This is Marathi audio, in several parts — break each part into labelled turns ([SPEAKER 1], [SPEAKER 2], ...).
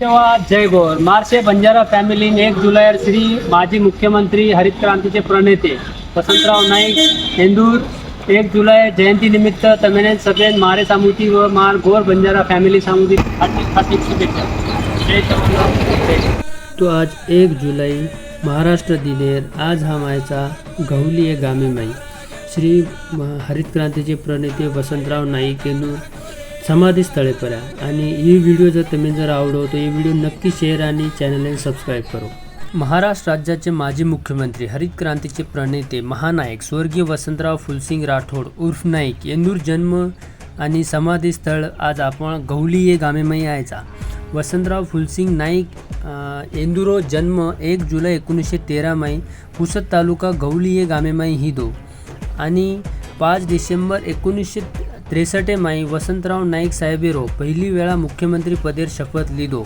[SPEAKER 1] तेव्हा जय गौर. मार्शे बंजारा फॅमिलीन एक जुलैर श्री माजी मुख्यमंत्री हरित क्रांतीचे प्रणेते वसंतराव नाईक हेंदूर एक जुलै जयंतीनिमित्त तमेने सगळे मारे सामुती व मार गोर बंजारा फॅमिली सामुती हार्दिक हार्दिक शुभेच्छा.
[SPEAKER 2] तो आज एक जुलै महाराष्ट्र दिनेर आज हा मायचा गौली आहे गामे माई श्री हरित क्रांतीचे प्रणेते वसंतराव नाईक हेंदूर समाधी स्थळे पर्या आणि ही व्हिडिओ जर तुम्ही जर आवडो तर ही व्हिडिओ नक्की शेअर आणि चॅनलने सबस्क्राईब करो. महाराष्ट्र राज्याचे माजी मुख्यमंत्री हरित क्रांतीचे प्रणेते महानायक स्वर्गीय वसंतराव फुलसिंग राठोड उर्फ नाईक यांदूर जन्म आणि समाधी स्थळ आज आपण गौली हे गामेमयी यायचा वसंतराव फुलसिंग नाईक अ, एंदुरो जन्म एक जुलै एकोणीसशे तेरा मई पुसद तालुका गौली हे गामेमाई हिदो आणि पाच डिसेंबर एकोणीसशे त्रेसष्ट माई वसंतराव नाईक साहेबेरो पहिली वेळा मुख्यमंत्री पदेर शपथ लिदो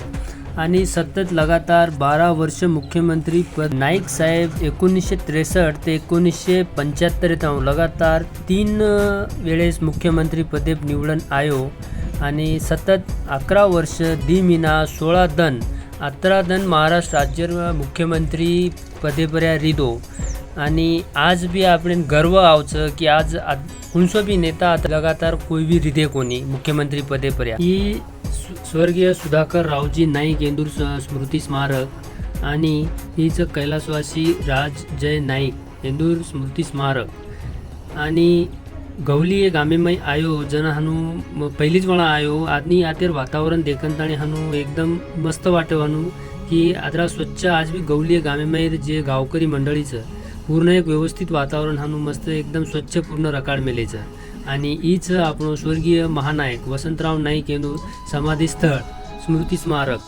[SPEAKER 2] आणि सतत लगातार बारा वर्ष मुख्यमंत्री पद नाईक साहेब एकोणीसशे त्रेसष्ट ते एकोणीसशे पंच्याहत्तर लगातार तीन वेळेस मुख्यमंत्री पदे निवडून आयो आणि सतत अकरा वर्ष दी मिना सोळा दन अकरा दन महाराष्ट्र राज्य मुख्यमंत्री पदेपर्या रिदो. आणि आज बी आपण गर्व आवचं की आज आ- कोणसो बी नेता आता लगातार कोई बी रिदे कोणी मुख्यमंत्री पदे पर्या ही स्वर्गीय सुधाकर रावजी नाईक येंदूर स- स्मृती स्मारक आणि हीच कैलासवासी राज जय नाईक येंदूर स्मृती स्मारक. आणि गवली हे गामेमय आयो जण हनु पहिलीच वेळा आयो आणि आतेर वातावरण देखणताणी हनु एकदम मस्त वाटव हनु की आता स्वच्छ आज बी गवली गामेमय जे गावकरी मंडळीचं पूर्ण एक व्यवस्थित वातावरण हानू मस्त एकदम स्वच्छ पूर्ण रकाड मेलेचं. आणि हीच आपण स्वर्गीय महानायक वसंतराव नाईक येणू समाधी स्थळ स्मृती स्मारक.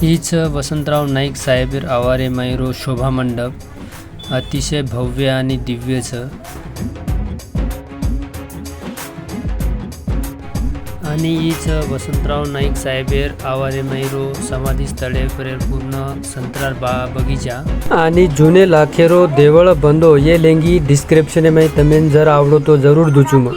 [SPEAKER 2] हीच वसंतराव नाईक साहेबीर आवारे मैरो शोभा मंडप अतिशय भव्य आणि दिव्यचं. आणि हीच वसंतराव नाईक साहेबेर आवारे मैरो समाधी स्थळे पूर्ण संत्रार बा बगीचा. आणि जुने लाखेरो देवळ बंदो ये लेंगी डिस्क्रिप्शन में तमेन जर आवडो तो जरूर दुचू मग